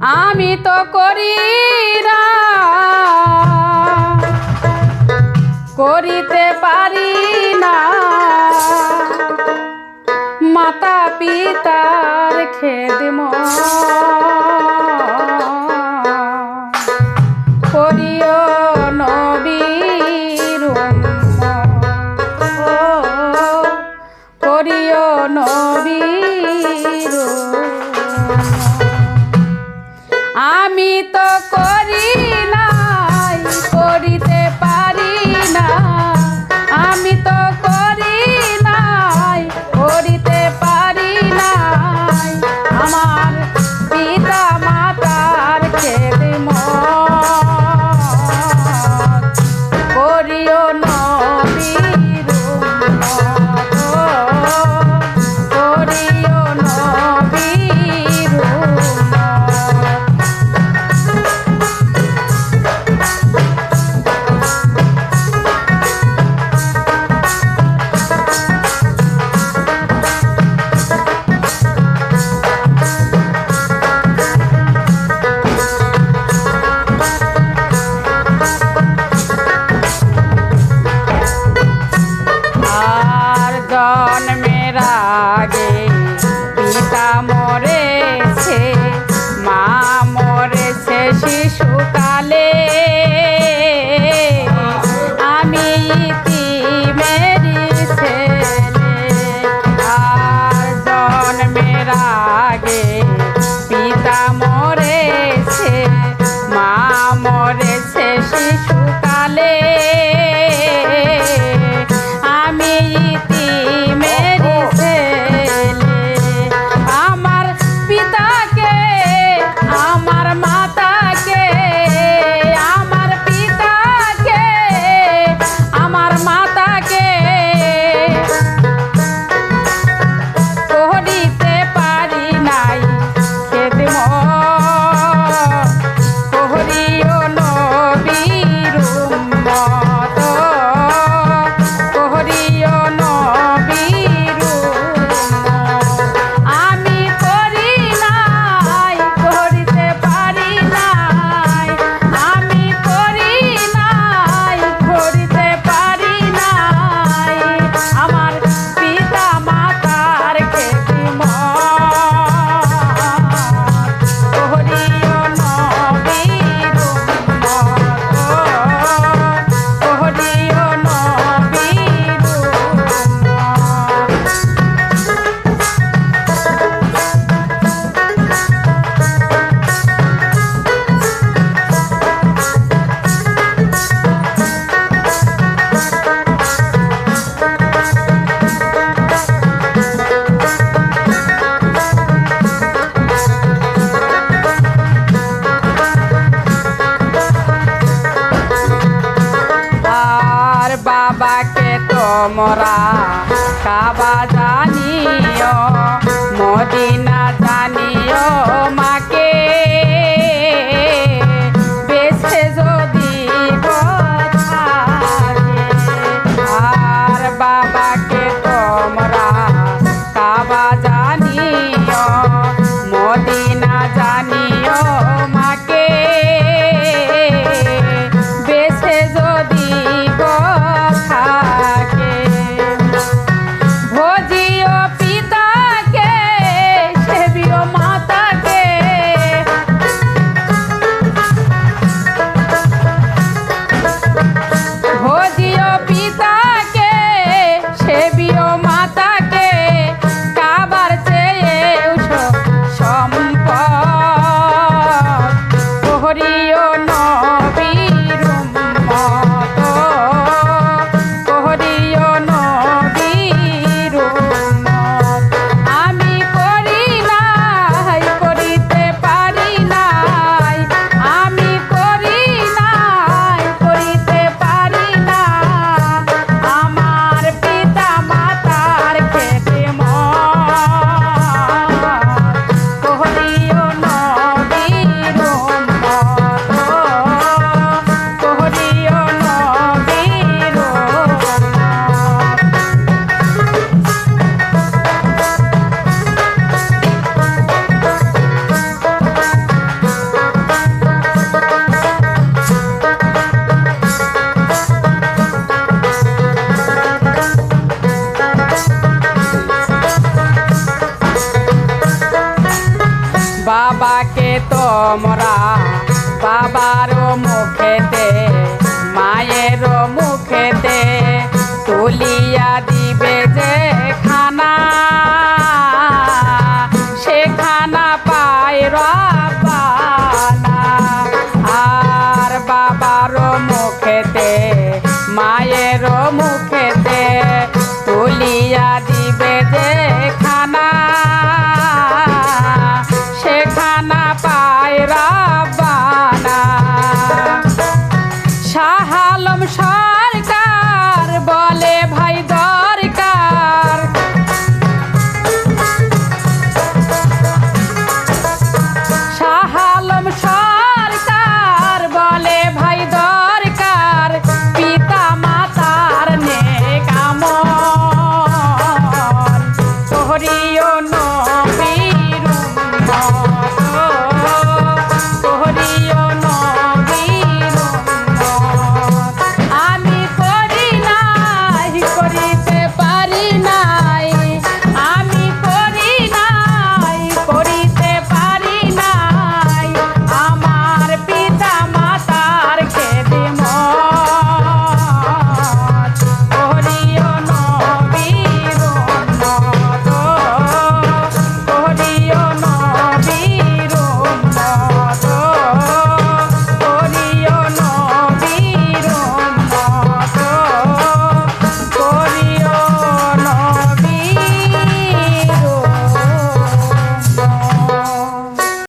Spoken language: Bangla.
আমি তো করি করিতে পারি না। মাতা পিতার খেদম করিও নবীর করিও নবীর আমি তো করি নাই করিতে পারি না। আমি তো করি Bigote. তোমরা বাবার মুখেতে মায়ের মুখেতে তুলিয়া দিবে যে খানা। সে খানা পায়রা